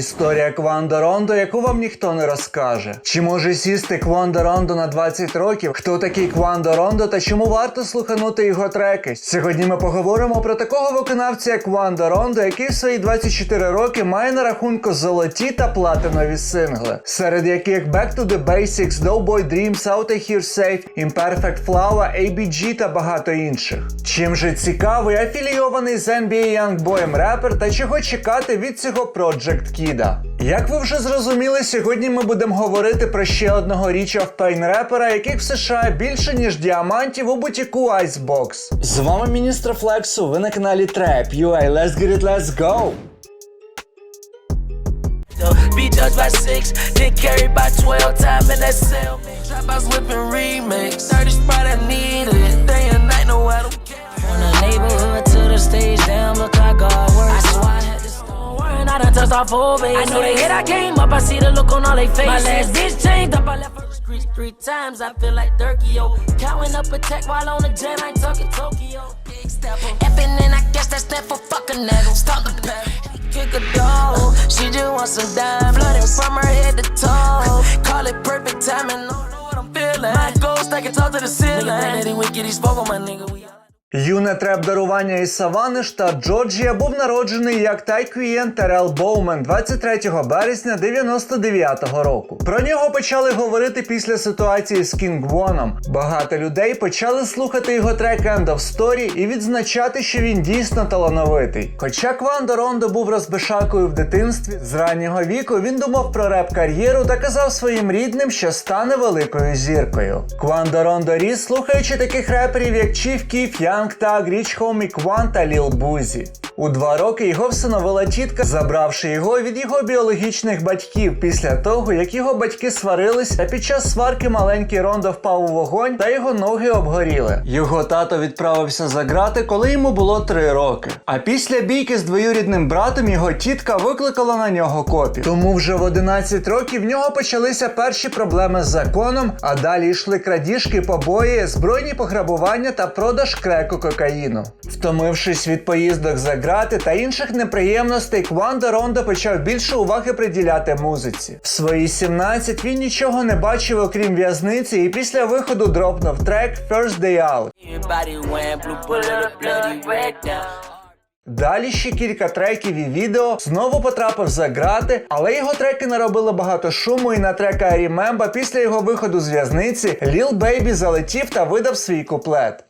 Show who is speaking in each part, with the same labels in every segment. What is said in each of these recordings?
Speaker 1: Історія Квандо Рондо, яку вам ніхто не розкаже. Чи може сісти Квандо Рондо на 20 років? Хто такий Квандо Рондо та чому варто слуханути його треки? Сьогодні ми поговоримо про такого виконавця, як Квандо Рондо, який в свої 24 роки має на рахунку золоті та платинові сингли, серед яких Back to the Basics, Doughboy Dreams, Out of Here Safe, Imperfect Flower, ABG та багато інших. Чим же цікавий афілійований з NBA Youngboy репер та чого чекати від цього Project Як ви вже зрозуміли, сьогодні ми будемо говорити про ще одного of Pain репера, яких в США більше ніж діамантів у бутіку Icebox. З вами міністр Флексу, ви на каналі Trap UI, let's get it, let's go!
Speaker 2: Be judged by six, then carried by 12. Time in that cell. Trap whipping remix. 30 spot, I need it. Day and night, no, I don't care.
Speaker 3: From the neighborhood to the stage, damn, look how God works. I swear I had to start worrying, I done touched off four bases. I know they hit, I came up, I see the look on all they faces. My last bitch changed up, I left her the streets three times. I feel like Durkio. Counting up a check while on the jet, I ain't talking Tokyo. Big stepper. Effing and I guess that's that for fucking nigga. Stop the pedal.
Speaker 2: Kick a dog. She just wants some dime. Flooding from her head to toe. Call it perfect timing. I don't know what I'm feeling. My ghost, I can talk to the ceiling. Nigga, think that he wicked, he spoke on my nigga.
Speaker 1: Юне треп дарування із Савани, штат Джорджія, був народжений як Тайквієн Терел Боумен 23 березня 99-го року. Про нього почали говорити після ситуації з Кінг Воном. Багато людей почали слухати його трек End of Story і відзначати, що він дійсно талановитий. Хоча Квандо Рондо був розбишакою в дитинстві, з раннього віку він думав про реп-кар'єру та казав своїм рідним, що стане великою зіркою. Квандо Рондо ріс, слухаючи таких реперів, як Chief Keef, Young Thug, Rich Homie Кван та Lil Boozy. У два роки його всиновила тітка, забравши його від його біологічних батьків після того, як його батьки сварились, та під час сварки маленький Рондо впав у вогонь та його ноги обгоріли. Його тато відправився за грати, коли йому було три роки. А після бійки з двоюрідним братом його тітка викликала на нього копів. Тому вже в 11 років в нього почалися перші проблеми з законом, а далі йшли крадіжки, побої, збройні пограбування та продаж креку кокаїну. Втомившись від поїздок за грати та інших неприємностей, Квандо Рондо почав більше уваги приділяти музиці. В свої 17 він нічого не бачив, окрім в'язниці, і після виходу дропнув трек First Day Out. Далі ще кілька треків і відео знову потрапив за грати, але його треки наробили багато шуму, і на трека I Remember після його виходу з в'язниці Lil Baby залетів та видав свій куплет.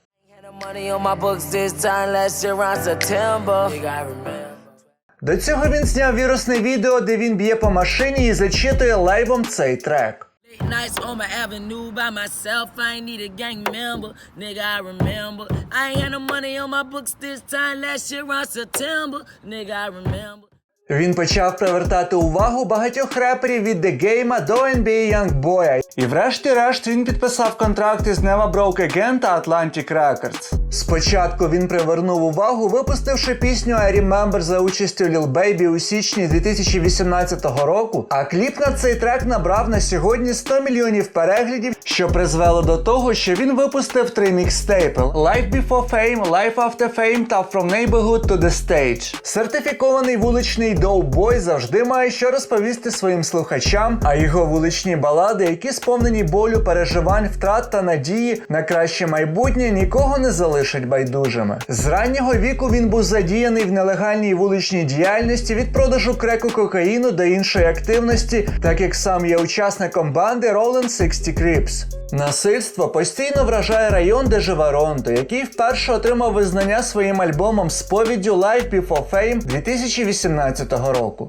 Speaker 1: До цього він зняв вірусне відео, де він б'є по машині і зачитує лайвом цей трек.
Speaker 2: Nights on my avenue by myself. I ain't need a gang member. Nigga, I remember. I ain't had no money on my books this time last year around September. Nigga, I remember.
Speaker 1: Він почав привертати увагу багатьох реперів від The Game до NBA Youngboy. І врешті-решт він підписав контракти з Never Broke Again та Atlantic Records. Спочатку він привернув увагу, випустивши пісню I Remember за участю Lil Baby у січні 2018 року, а кліп на цей трек набрав на сьогодні 100 мільйонів переглядів, що призвело до того, що він випустив три мікстейпи Life Before Fame, Life After Fame та From Neighborhood to the Stage. Сертифікований вуличний доубой завжди має що розповісти своїм слухачам, а його вуличні балади, які сповнені болю, переживань, втрат та надії на краще майбутнє, нікого не залишать байдужими. З раннього віку він був задіяний в нелегальній вуличній діяльності від продажу креку кокаїну до іншої активності, так як сам є учасником банди Roland 60 Crips. Насильство постійно вражає район, де живе Рондо, який вперше отримав визнання своїм альбомом сповіддю Life Before Fame 2018 року.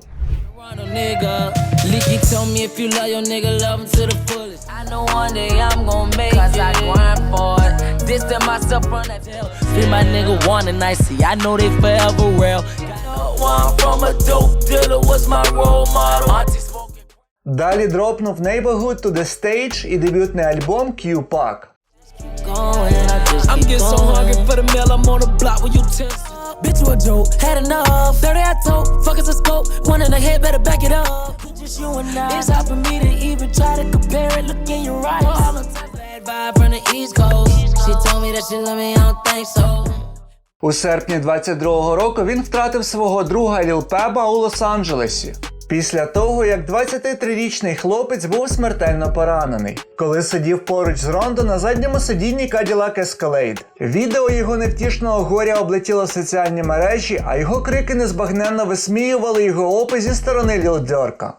Speaker 2: Run a nigga. Leaky told me if you love your nigga, love him to the fullest. I know one day I'm gonna make Cause it. I for it. Distance myself from that hell. Free my nigga one and I see. I know they forever real. Got one from a dope dealer was my role model. Auntie smoking.
Speaker 1: Далі дропнув Neighborhood to the Stage і дебютний альбом Q-Pack.
Speaker 2: Bitch, you a joke. Had enough. 30 I told. Fuck is a scope. One in the head, better back it up. Just you and I. It's hard for me to even try to compare it. Look in your eyes. All the time. Bad vibe from the East Coast. She told me that she love me. I don't think so.
Speaker 1: У серпні 22-го року він втратив свого друга Ліл Пеба у Лос-Анджелесі. Після того, як 23-річний хлопець був смертельно поранений, коли сидів поруч з Рондо на задньому сидінні Cadillac Escalade. Відео його невтішного горя облетіло соціальні мережі, а його крики незбагненно висміювали його опис зі сторони Ліл Дьорка.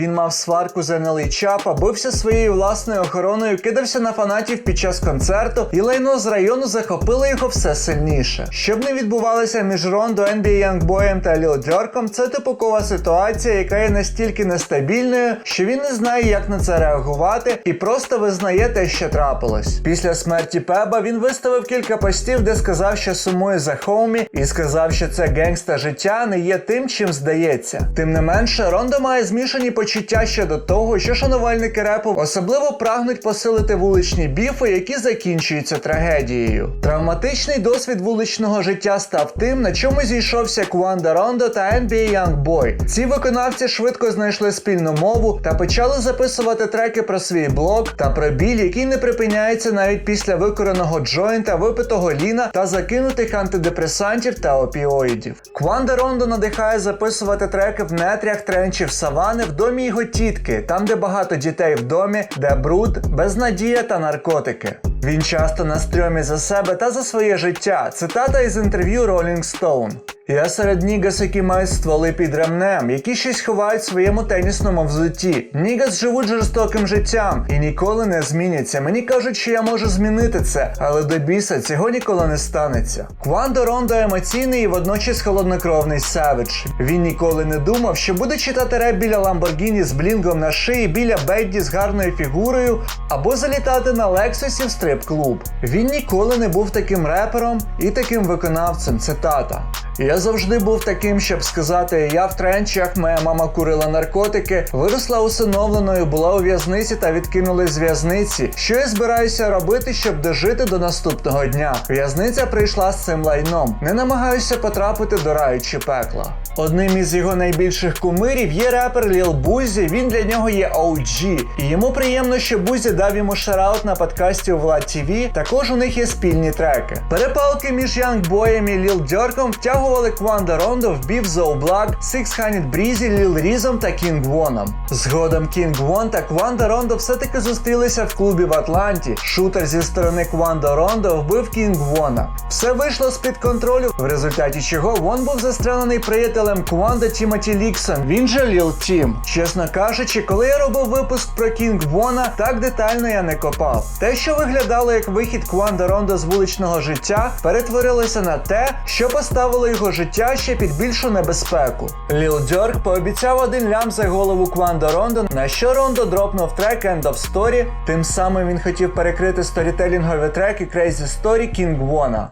Speaker 1: Він мав сварку з НЛІ Чапа, бився своєю власною охороною, кидався на фанатів під час концерту, і лайно з району захопило його все сильніше. Щоб не відбувалося між Рондо, NBA Youngboy та Ліл Дьорком, це типокова ситуація, яка є настільки нестабільною, що він не знає, як на це реагувати, і просто визнає те, що трапилось. Після смерті Пеба він виставив кілька постів, де сказав, що сумує за Хоумі, і сказав, що це генгста життя не є тим, чим здається. Тим не менше, Рондо має змішані почуття щодо того, що шанувальники репу особливо прагнуть посилити вуличні біфи, які закінчуються трагедією. Травматичний досвід вуличного життя став тим, на чому зійшовся Куанда Рондо та NBA Youngboy. Ці виконавці швидко знайшли спільну мову та почали записувати треки про свій блог та про біль, який не припиняється навіть після викореного джойнта, випитого ліна та закинутих антидепресантів та опіоїдів. Кванда Рондо надихає записувати треки в нетрях тренчів савани в домі його тітки, там де багато дітей в домі, де бруд, безнадія та наркотики. Він часто на стрьомі за себе та за своє життя. Цитата із інтерв'ю Rolling Stone. Я серед нігас, які мають стволи під ремнем, які щось ховають в своєму тенісному взутті. Нігас живуть жорстоким життям і ніколи не зміняться. Мені кажуть, що я можу змінити це, але до біса цього ніколи не станеться. Квандо Рондо емоційний і водночас холоднокровний севидж. Він ніколи не думав, що буде читати реп біля Ламборгіні з блінгом на шиї, біля Бедді з гарною фігурою, або залітати на Лексусі в стрип-клуб. Він ніколи не був таким репером і таким виконавцем. Цитата. Я завжди був таким, щоб сказати: я в тренчах, моя мама курила наркотики, виросла усиновленою, була у в'язниці та відкинули з в'язниці. Що я збираюся робити, щоб дожити до наступного дня? В'язниця прийшла з цим лайном. Не намагаюся потрапити до раю чи пекла. Одним із його найбільших кумирів є репер Ліл Бузі. Він для нього є OG. І йому приємно, що Бузі дав йому шараут на подкасті у Влад ТВ. Також у них є спільні треки. Перепалки між Янгбоєм і Ліл Дьорком втягували Кванда Рондо в бів Зоу Блак, 600 Брізі, Ліл Різом та Кінг Воном. Згодом Кінг Вон та Кванда Рондо все-таки зустрілися в клубі в Атланті. Шутер зі сторони Кванда Рондо вбив Кінг Вона. Все вийшло з-під контролю, в результаті чого Вон був застрелений приятелем Кванда Тімоті Ліксон. Він же Ліл Тім. Чесно кажучи, коли я робив випуск про Кінг Вона, так детально я не копав. Те, що виглядало як вихід Кванда Рондо з вуличного життя, перетворилося на те, що поставило його життя ще під більшу небезпеку. Ліл Дьорк пообіцяв один лям за голову Кванда Рондо, на що Рондо дропнув трек End of Story. Тим самим він хотів перекрити сторітелінгові треки Crazy Story King Вона.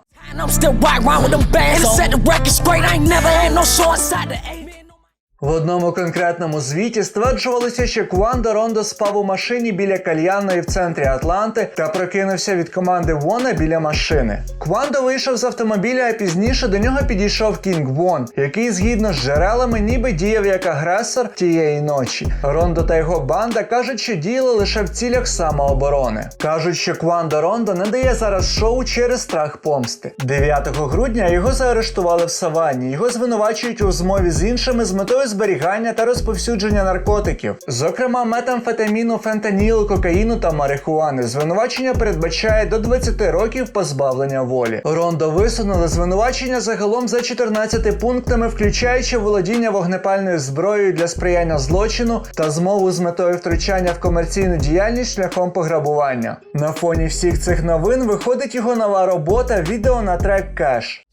Speaker 1: В одному конкретному звіті стверджувалося, що Квандо Рондо спав у машині біля кальянної в центрі Атланти та прокинувся від команди Вона біля машини. Квандо вийшов з автомобіля, а пізніше до нього підійшов Кінг Вон, який згідно з джерелами ніби діяв як агресор тієї ночі. Рондо та його банда кажуть, що діяли лише в цілях самооборони. Кажуть, що Квандо Рондо не дає зараз шоу через страх помсти. 9 грудня його заарештували в Саванні. Його звинувачують у змові з іншими з метою зберігання та розповсюдження наркотиків, зокрема метамфетаміну, фентанілу, кокаїну та марихуани. Звинувачення передбачає до 20 років позбавлення волі. Рондо висунули звинувачення загалом за 14 пунктами, включаючи володіння вогнепальною зброєю для сприяння злочину та змову з метою втручання в комерційну діяльність шляхом пограбування. На фоні всіх цих новин виходить його нова робота відео на трек Кеш.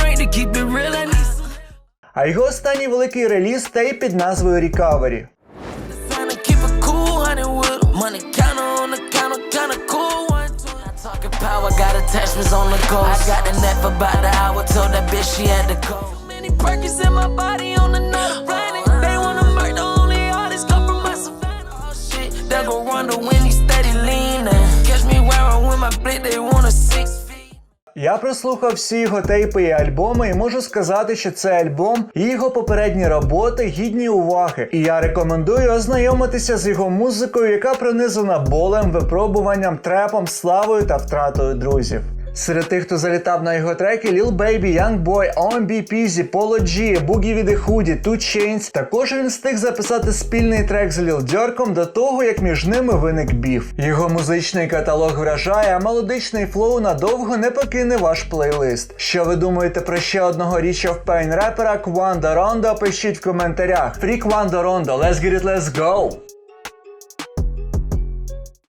Speaker 2: To to
Speaker 1: А його останній великий реліз стей під назвою Recovery.
Speaker 2: To go. To go. They. Oh they run the when he steady leaning. Catch me I with my blick, they want.
Speaker 1: Я прослухав всі його тейпи і альбоми, і можу сказати, що цей альбом і його попередні роботи гідні уваги. І я рекомендую ознайомитися з його музикою, яка пронизана болем, випробуванням, трепом, славою та втратою друзів. Серед тих, хто залітав на його треки, Lil Baby, Young Boy, OMB Peasy, Polo G, Boogie the Hoodie, Two Chainz. Також він встиг записати спільний трек з Lil Дьорком до того, як між ними виник біф. Його музичний каталог вражає, а мелодичний флоу надовго не покине ваш плейлист. Що ви думаєте про ще одного Reach of Pain репера Кванда Рондо? Пишіть в коментарях. Freak Wanda Rondo, let's get it, let's go!